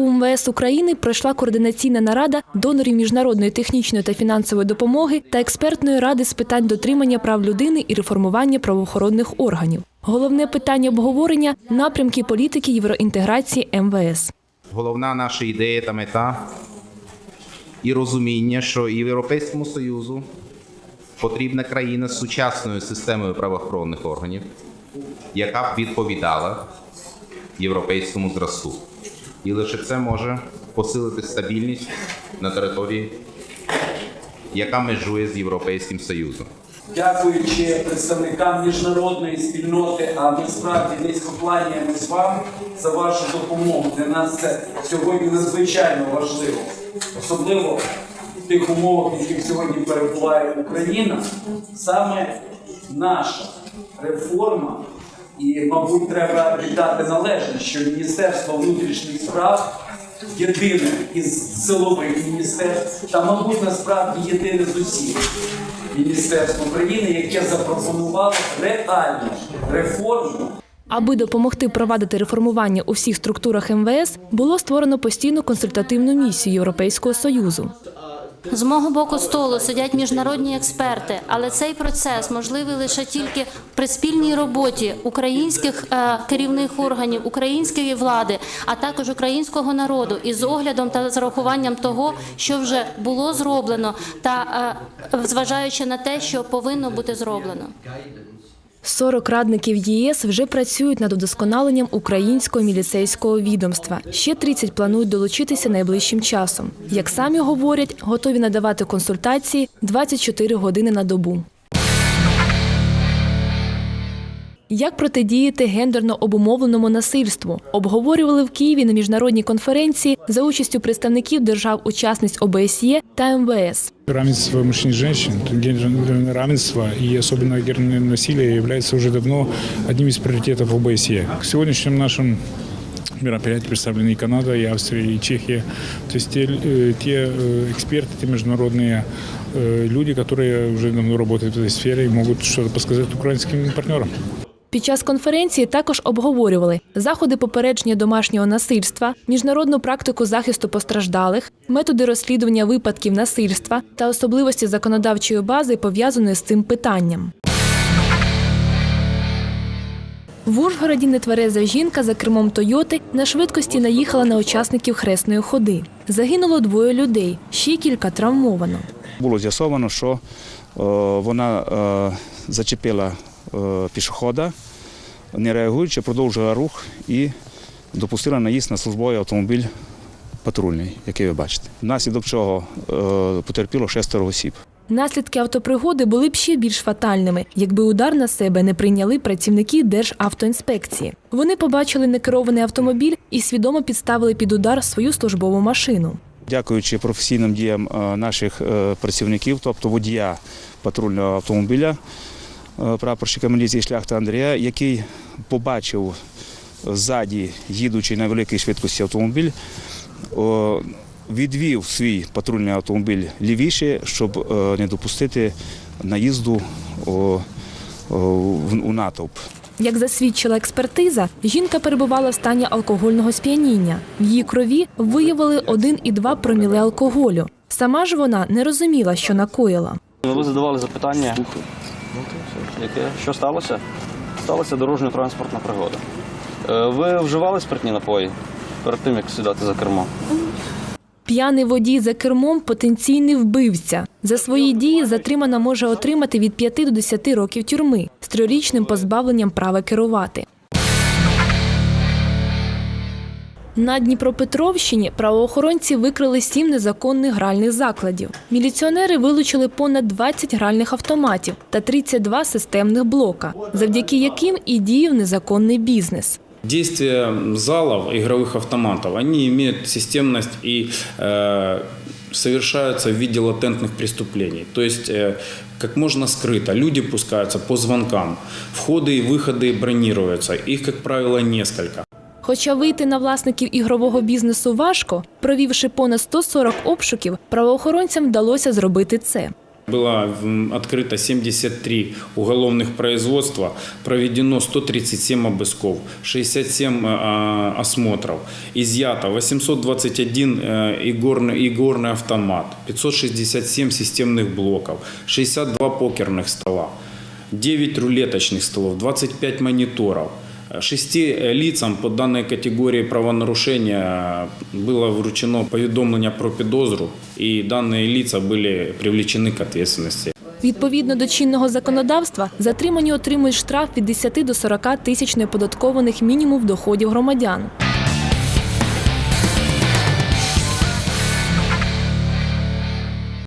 У МВС України пройшла координаційна нарада донорів міжнародної технічної та фінансової допомоги та експертної ради з питань дотримання прав людини і реформування правоохоронних органів. Головне питання обговорення напрямки політики євроінтеграції МВС. Головна наша ідея та мета і розуміння, що Європейському Союзу потрібна країна з сучасною системою правоохоронних органів, яка б відповідала європейському зразку. І лише це може посилити стабільність на території, яка межує з Європейським Союзом. Дякуючи представникам міжнародної спільноти, а ми справді низько з вам за вашу допомогу. Для нас це сьогодні надзвичайно важливо, особливо в тих умовах, в яких сьогодні перебуває Україна. Саме наша реформа, і, мабуть, треба віддати належне, що Міністерство внутрішніх справ єдине із силових міністерств, та, мабуть, насправді єдине з усіх міністерств України, яке запропонувало реальну реформу Аби допомогти провадити реформування у всіх структурах МВС, було створено постійну консультативну місію Європейського союзу. З мого боку столу сидять міжнародні експерти, але цей процес можливий лише тільки при спільній роботі українських е, керівних органів, української влади, а також українського народу, і з оглядом та зарахуванням того, що вже було зроблено, та е, зважаючи на те, що повинно бути зроблено. 40 радників ЄС вже працюють над удосконаленням українського міліцейського відомства. Ще 30 планують долучитися найближчим часом. Як самі говорять, готові надавати консультації 24 години на добу. Як протидіяти гендерно обумовленому насильству обговорювали в Києві на міжнародній конференції за участю представників держав-учасниць ОБСЄ та МВС. Равенство мужчин и женщин, гендерное равенство и особенно гендерное насилие является уже давно одним из приоритетов ОБСЕ. К сегодняшнему нашим мероприятию представлены и Канада, и Австрия, и Чехия. То есть те, э, те э, эксперты, те международные э, люди, которые уже давно работают в этой сфере и могут что-то подсказать украинским партнерам. Під час конференції також обговорювали заходи попередження домашнього насильства, міжнародну практику захисту постраждалих, методи розслідування випадків насильства та особливості законодавчої бази, пов'язаної з цим питанням. В Ужгороді нетвереза жінка за кермом Тойоти на швидкості наїхала на учасників хресної ходи. Загинуло двоє людей, ще кілька травмовано. Було з'ясовано, що е, вона е, зачепила пішохода, не реагуючи, продовжила рух і допустила наїзд на службовий автомобіль патрульний, який ви бачите. Внаслідок чого е, потерпіло шестеро осіб. Наслідки автопригоди були б ще більш фатальними, якби удар на себе не прийняли працівники Державтоінспекції. Вони побачили некерований автомобіль і свідомо підставили під удар свою службову машину. Дякуючи професійним діям е, наших е, працівників, тобто водія патрульного автомобіля, е, прапорщика міліції шляхта Андрія, який побачив ззаді, їдучи на великій швидкості автомобіль, відвів свій патрульний автомобіль лівіше, щоб е, не допустити наїзду у натовп. Як засвідчила експертиза, жінка перебувала в стані алкогольного сп'яніння. В її крові виявили 1,2 проміле алкоголю. Сама ж вона не розуміла, що накоїла. Ну, Ви задавали запитання, яке що сталося? Сталася дорожньо-транспортна пригода. Е, Ви вживали спиртні напої перед тим, як сідати за кермо? П'яний водій за кермом потенційний вбивця. За свої дії затримана може отримати від 5 до 10 років тюрми з трирічним позбавленням права керувати. На Дніпропетровщині правоохоронці викрили сім незаконних гральних закладів. Міліціонери вилучили понад 20 гральних автоматів та 32 системних блока, завдяки яким і діяв незаконний бізнес. Действия залов игровых автоматов, они имеют системность и э, совершаются в виде латентных преступлений. То есть э, как можно скрыто. Люди пускаются по звонкам. Входы и выходы бронируются. Их, как правило, несколько. Хоча вийти на власників ігрового бізнесу важко, провівши понад 140 обшуків, правоохоронцям вдалося зробити це. Было м, открыто 73 уголовных производства, проведено 137 обысков, 67 э, осмотров, изъято 821 э, игорный, игорный автомат, 567 системных блоков, 62 покерных стола, 9 рулеточных столов, 25 мониторов. Шести э, лицам по данной категории правонарушения было вручено повідомлення про підозру, і дані лица были привлечены к ответственности. Відповідно до чинного законодавства, затримані отримують штраф від 10 до 40 тисяч неоподаткованих мінімум доходів громадян.